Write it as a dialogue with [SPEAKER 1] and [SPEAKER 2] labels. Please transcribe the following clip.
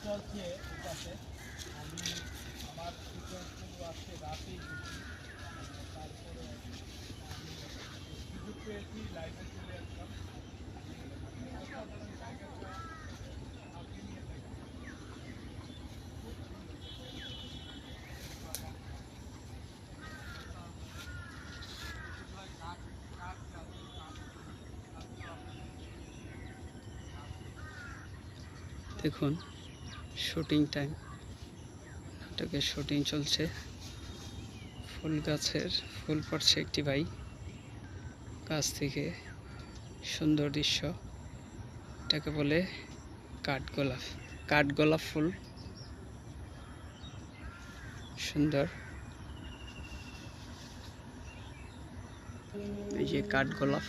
[SPEAKER 1] চলছে ওটাতে আমি আমার সিকোয়েন্সগুলো আজকে রাতেই তারপরে আমি সুযোগ পেয়েছি লাইভে চলে আসলাম।
[SPEAKER 2] দেখুন শুটিং টাইম নাটকের শুটিং চলছে। ফুল গাছের, ফুল পড়ছে একটি ভাই। গাছ থেকে সুন্দর দৃশ্য। এটাকে বলে কাঠগোলাপ। কাঠগোলাপ ফুল। সুন্দর। এই যে কাঠগোলাপ।